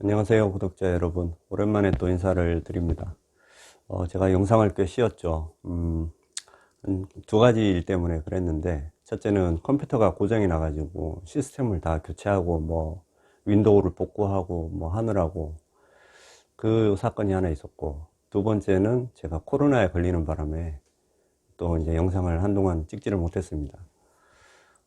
안녕하세요 구독자 여러분. 오랜만에 또 인사를 드립니다. 어, 제가 영상을 꽤 쉬었죠. 음, 한두 가지 일 때문에 그랬는데 첫째는 컴퓨터가 고장이 나 가지고 시스템을 다 교체하고 뭐 윈도우를 복구하고 뭐 하느라고 그 사건이 하나 있었고 두 번째는 제가 코로나에 걸리는 바람에 또 이제 영상을 한동안 찍지를 못했습니다.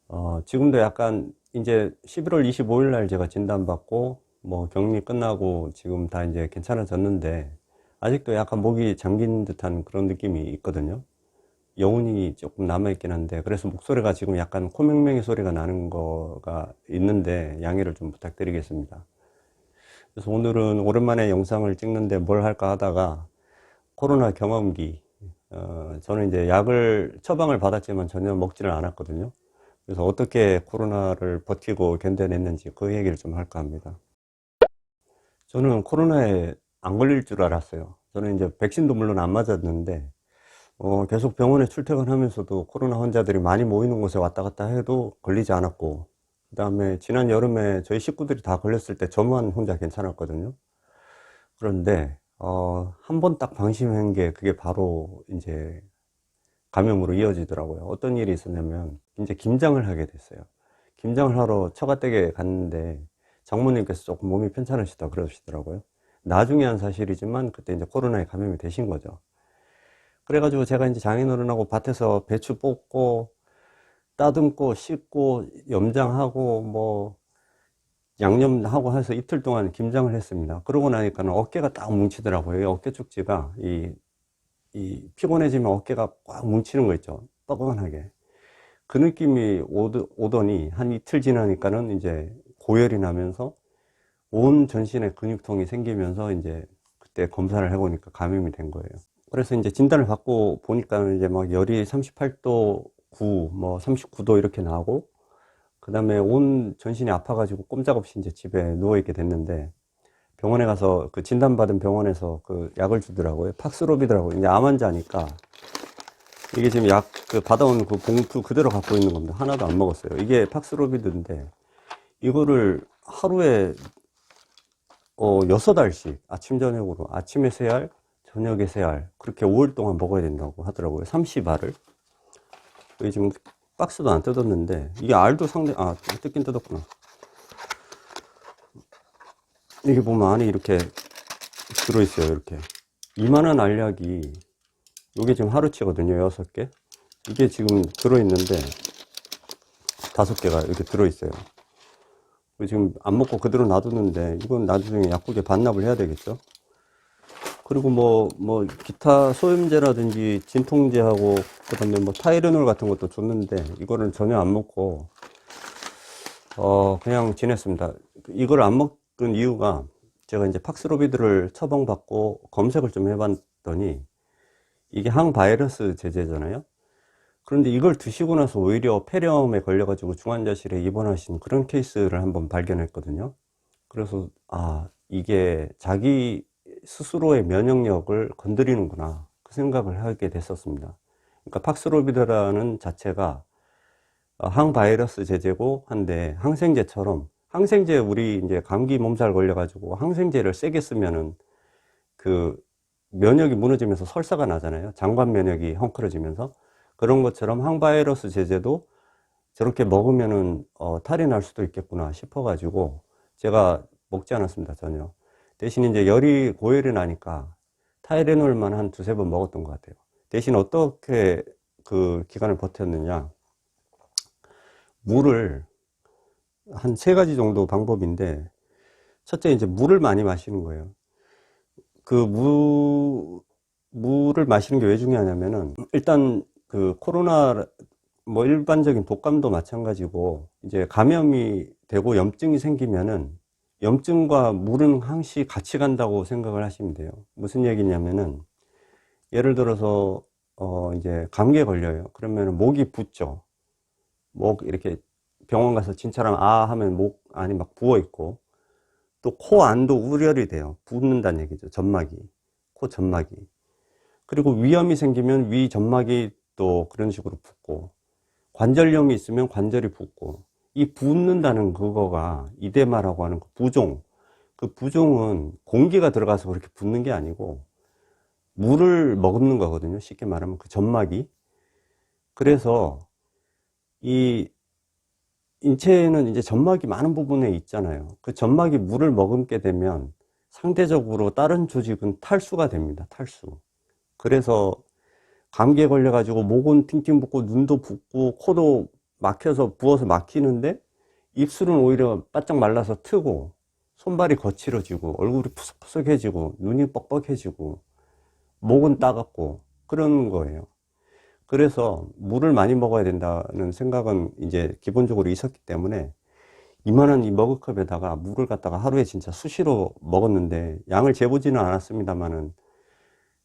어, 지금도 약간 이제 11월 25일 날 제가 진단받고 뭐 격리 끝나고 지금 다 이제 괜찮아졌는데 아직도 약간 목이 잠긴 듯한 그런 느낌이 있거든요. 여운이 조금 남아있긴 한데 그래서 목소리가 지금 약간 코맹맹이 소리가 나는 거가 있는데 양해를 좀 부탁드리겠습니다. 그래서 오늘은 오랜만에 영상을 찍는데 뭘 할까 하다가 코로나 경험기 어, 저는 이제 약을 처방을 받았지만 전혀 먹지를 않았거든요. 그래서 어떻게 코로나를 버티고 견뎌냈는지 그 얘기를 좀 할까 합니다. 저는 코로나에 안 걸릴 줄 알았어요. 저는 이제 백신도 물론 안 맞았는데, 어, 계속 병원에 출퇴근하면서도 코로나 환자들이 많이 모이는 곳에 왔다 갔다 해도 걸리지 않았고, 그 다음에 지난 여름에 저희 식구들이 다 걸렸을 때 저만 혼자 괜찮았거든요. 그런데, 어, 한 번 딱 방심한 게 그게 바로 이제 감염으로 이어지더라고요. 어떤 일이 있었냐면, 이제 김장을 하게 됐어요. 김장을 하러 처가댁에 갔는데, 장모님께서 조금 몸이 편찮으시다 그러시더라고요. 나중에 한 사실이지만 그때 이제 코로나에 감염이 되신 거죠. 그래가지고 제가 이제 장인어른하고 밭에서 배추 뽑고 따듬고 씻고 염장하고 뭐 양념하고 해서 이틀 동안 김장을 했습니다. 그러고 나니까는 어깨가 딱 뭉치더라고요. 이 어깨 축지가 이, 이 피곤해지면 어깨가 꽉 뭉치는 거 있죠. 뻐근하게. 그 느낌이 오더, 오더니 한 이틀 지나니까는 이제 고열이 나면서 온 전신에 근육통이 생기면서 이제 그때 검사를 해보니까 감염이 된 거예요. 그래서 이제 진단을 받고 보니까 이제 막 열이 38도 9, 뭐 39도 이렇게 나오고 그 다음에 온 전신이 아파가지고 꼼짝없이 이제 집에 누워있게 됐는데 병원에 가서 그 진단받은 병원에서 그 약을 주더라고요. 팍스로비드라고 이제 암 환자니까 이게 지금 약 그 받아온 그 봉투 그대로 갖고 있는 겁니다. 하나도 안 먹었어요. 이게 팍스로비드인데 이거를 하루에 어, 6알씩 아침 저녁으로 아침에 3알 저녁에 3알 그렇게 5일 동안 먹어야 된다고 하더라고요. 30알을. 여기 지금 박스도 안 뜯었는데 이게 알도 상대 아 뜯긴 뜯었구나. 이게 보면 안에 이렇게 들어있어요 이렇게. 이만한 알약이 이게 지금 하루치거든요 6개. 이게 지금 들어있는데 5개가 이렇게 들어있어요 지금 안 먹고 그대로 놔두는데 이건 나중에 약국에 반납을 해야 되겠죠. 그리고 뭐, 뭐, 기타 소염제라든지 진통제하고, 그 다음에 뭐 타이레놀 같은 것도 줬는데, 이거는 전혀 안 먹고, 어, 그냥 지냈습니다. 이걸 안 먹은 이유가, 제가 이제 팍스로비드를 처방받고 검색을 좀 해봤더니, 이게 항바이러스 제제잖아요. 그런데 이걸 드시고 나서 오히려 폐렴에 걸려가지고 중환자실에 입원하신 그런 케이스를 한번 발견했거든요. 그래서, 아, 이게 자기 스스로의 면역력을 건드리는구나. 그 생각을 하게 됐었습니다. 그러니까 팍스로비드라는 자체가 항바이러스 제제고 한데 항생제처럼 항생제 우리 이제 감기 몸살 걸려가지고 항생제를 세게 쓰면은 그 면역이 무너지면서 설사가 나잖아요. 장관 면역이 헝클어지면서 그런 것처럼 항바이러스 제제도 저렇게 먹으면은 어, 탈이 날 수도 있겠구나 싶어가지고 제가 먹지 않았습니다 전혀. 대신 이제 열이 고열이 나니까 타이레놀만 한 두세 번 먹었던 것 같아요. 대신 어떻게 그 기간을 버텼느냐. 물을 한 세 가지 정도 방법인데 첫째 이제 물을 많이 마시는 거예요. 그 물, 물을 마시는 게 왜 중요하냐면은 일단 그 코로나 뭐 일반적인 독감도 마찬가지고 이제 감염이 되고 염증이 생기면은 염증과 물은 항시 같이 간다고 생각을 하시면 돼요. 무슨 얘기냐면은 예를 들어서 어 이제 감기에 걸려요. 그러면은 목이 붓죠. 목 이렇게 병원 가서 진찰하면 아 하면 목 안이 막 부어 있고 또 코 안도 우열이 돼요. 붓는다는 얘기죠. 점막이 코 점막이 그리고 위염이 생기면 위 점막이 또 그런 식으로 붓고 관절염이 있으면 관절이 붓고 이 붓는다는 그거가 이데마라고 하는 그 부종 그 부종은 공기가 들어가서 그렇게 붙는 게 아니고 물을 머금는 거거든요. 쉽게 말하면 그 점막이. 그래서 이 인체에는 이제 점막이 많은 부분에 있잖아요. 그 점막이 물을 머금게 되면 상대적으로 다른 조직은 탈수가 됩니다. 탈수. 그래서 감기에 걸려가지고 목은 팅팅 붓고 눈도 붓고 코도 막혀서 부어서 막히는데 입술은 오히려 바짝 말라서 트고 손발이 거칠어지고 얼굴이 푸석푸석해지고 눈이 뻑뻑해지고 목은 따갑고 그런 거예요. 그래서 물을 많이 먹어야 된다는 생각은 이제 기본적으로 있었기 때문에 이만한 이 머그컵에다가 물을 갖다가 하루에 진짜 수시로 먹었는데 양을 재보지는 않았습니다만은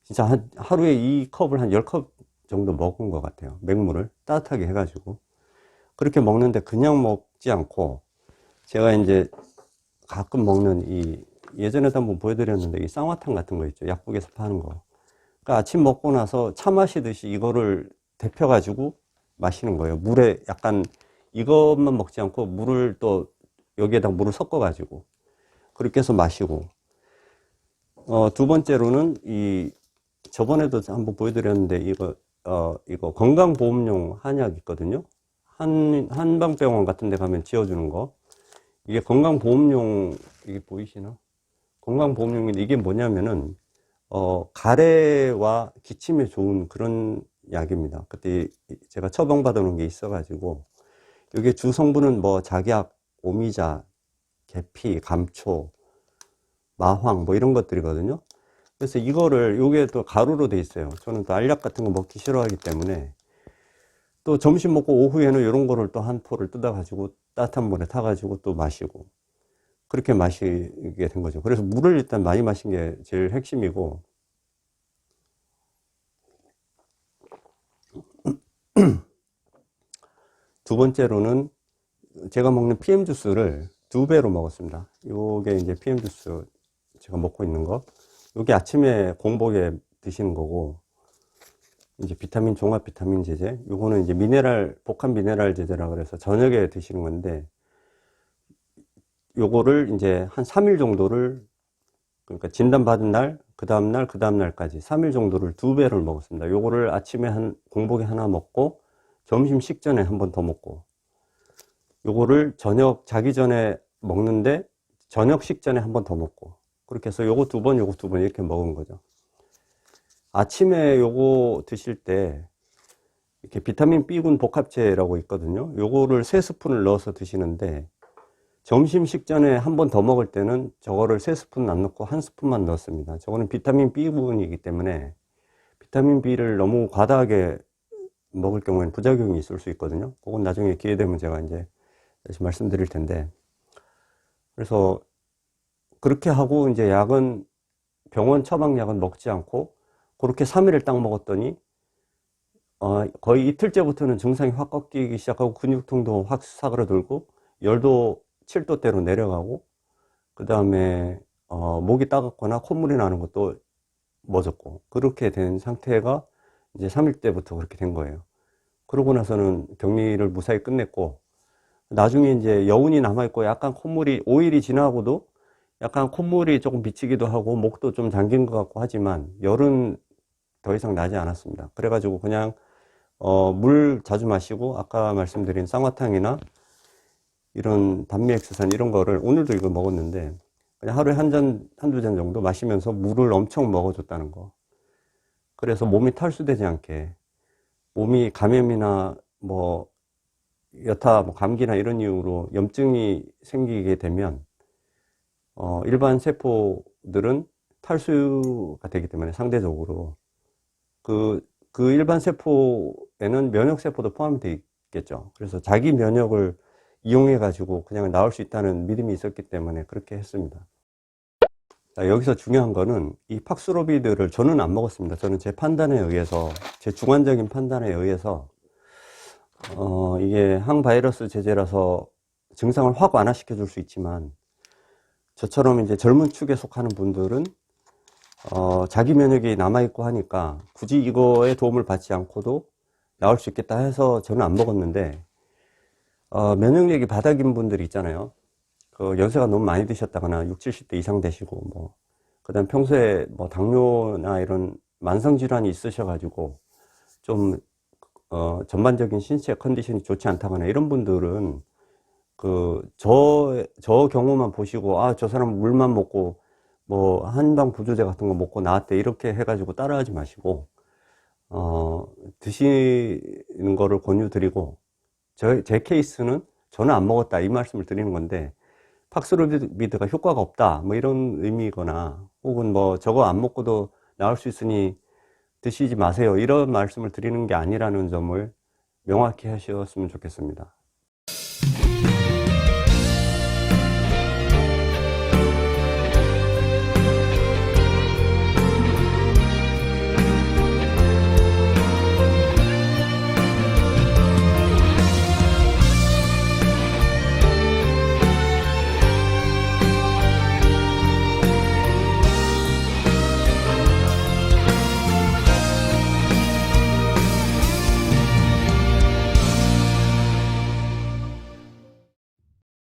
진짜 한, 하루에 이 컵을 한 10컵 정도 먹은 것 같아요. 맹물을 따뜻하게 해가지고. 그렇게 먹는데 그냥 먹지 않고 제가 이제 가끔 먹는 이 예전에도 한번 보여드렸는데 이 쌍화탕 같은 거 있죠. 약국에서 파는 거. 그러니까 아침 먹고 나서 차 마시듯이 이거를 데펴가지고 마시는 거예요. 물에 약간 이것만 먹지 않고 물을 또 여기에다 물을 섞어가지고 그렇게 해서 마시고 어, 두 번째로는 이 저번에도 한번 보여드렸는데 이거 어, 이거 건강보험용 한약 있거든요. 한 한방병원 같은 데 가면 지어주는 거 이게 건강보험용 이게 보이시나? 건강보험용인데 이게 뭐냐면은 어, 가래와 기침에 좋은 그런 약입니다. 그때 제가 처방받아 놓은 게 있어가지고, 이게 주 성분은 뭐 작약, 오미자, 계피, 감초, 마황 뭐 이런 것들이거든요. 그래서 이거를 요게 또 가루로 돼 있어요. 저는 또 알약 같은 거 먹기 싫어하기 때문에 또 점심 먹고 오후에는 이런 거를 또 한 포를 뜯어 가지고 따뜻한 물에 타 가지고 또 마시고 그렇게 마시게 된 거죠. 그래서 물을 일단 많이 마신 게 제일 핵심이고 두 번째로는 제가 먹는 PM 주스를 두 배로 먹었습니다. 요게 이제 PM 주스 제가 먹고 있는 거. 요게 아침에 공복에 드시는 거고, 이제 비타민 종합 비타민 제제. 요거는 이제 미네랄, 복합 미네랄 제제라 그래서 저녁에 드시는 건데, 요거를 이제 한 3일 정도를, 그러니까 진단 받은 날, 그 다음날, 그 다음날까지 3일 정도를 두 배를 먹었습니다. 요거를 아침에 한, 공복에 하나 먹고, 점심 식전에 한 번 더 먹고, 요거를 저녁 자기 전에 먹는데, 저녁 식전에 한 번 더 먹고, 그렇게 해서 요거 두 번, 요거 두 번 이렇게 먹은 거죠. 아침에 요거 드실 때, 이렇게 비타민 B군 복합제라고 있거든요. 요거를 세 스푼을 넣어서 드시는데, 점심 식전에 한 번 더 먹을 때는 저거를 세 스푼 안 넣고 한 스푼만 넣습니다. 저거는 비타민 B군이기 때문에 비타민 B를 너무 과다하게 먹을 경우에는 부작용이 있을 수 있거든요. 그건 나중에 기회 되면 제가 이제 다시 말씀드릴 텐데. 그래서 그렇게 하고 이제 약은 병원 처방약은 먹지 않고 그렇게 3일을 딱 먹었더니 어, 거의 이틀째부터는 증상이 확 꺾이기 시작하고 근육통도 확 사그러들고 열도 7도대로 내려가고 그 다음에 어, 목이 따갑거나 콧물이 나는 것도 멎었고 그렇게 된 상태가 이제 3일 때부터 그렇게 된 거예요. 그러고 나서는 격리를 무사히 끝냈고 나중에 이제 여운이 남아있고 약간 콧물이 5일이 지나고도 약간 콧물이 조금 비치기도 하고 목도 좀 잠긴 것 같고 하지만 열은 더 이상 나지 않았습니다. 그래가지고 그냥 어, 물 자주 마시고 아까 말씀드린 쌍화탕이나 이런 단미엑스산 이런 거를 오늘도 이거 먹었는데 그냥 하루에 한 잔, 한두 잔 정도 마시면서 물을 엄청 먹어줬다는 거. 그래서 몸이 탈수되지 않게 몸이 감염이나 뭐 여타 뭐 감기나 이런 이유로 염증이 생기게 되면 어, 일반 세포들은 탈수가 되기 때문에 상대적으로 그, 그 일반 세포에는 면역 세포도 포함이 되어 있겠죠. 그래서 자기 면역을 이용해 가지고 그냥 나올 수 있다는 믿음이 있었기 때문에 그렇게 했습니다. 자, 여기서 중요한 거는 이 팍스로비드를 저는 안 먹었습니다. 저는 제 판단에 의해서 제 주관적인 판단에 의해서 어, 이게 항바이러스 제제라서 증상을 확 완화시켜 줄 수 있지만 저처럼 이제 젊은 축에 속하는 분들은 어, 자기 면역이 남아있고 하니까 굳이 이거에 도움을 받지 않고도 나올 수 있겠다 해서 저는 안 먹었는데 어, 면역력이 바닥인 분들이 있잖아요. 그 연세가 너무 많이 드셨다거나 6, 70대 이상 되시고 뭐 그다음 평소에 뭐 당뇨나 이런 만성 질환이 있으셔가지고 좀 어, 전반적인 신체 컨디션이 좋지 않다거나 이런 분들은 그 저 저 경우만 보시고 아 저 사람 물만 먹고 뭐 한방 부조제 같은 거 먹고 나왔대 이렇게 해가지고 따라하지 마시고 어 드시는 거를 권유드리고 저, 제 케이스는 저는 안 먹었다 이 말씀을 드리는 건데 팍스로비드가 효과가 없다 뭐 이런 의미거나 혹은 뭐 저거 안 먹고도 나을 수 있으니 드시지 마세요 이런 말씀을 드리는 게 아니라는 점을 명확히 하셨으면 좋겠습니다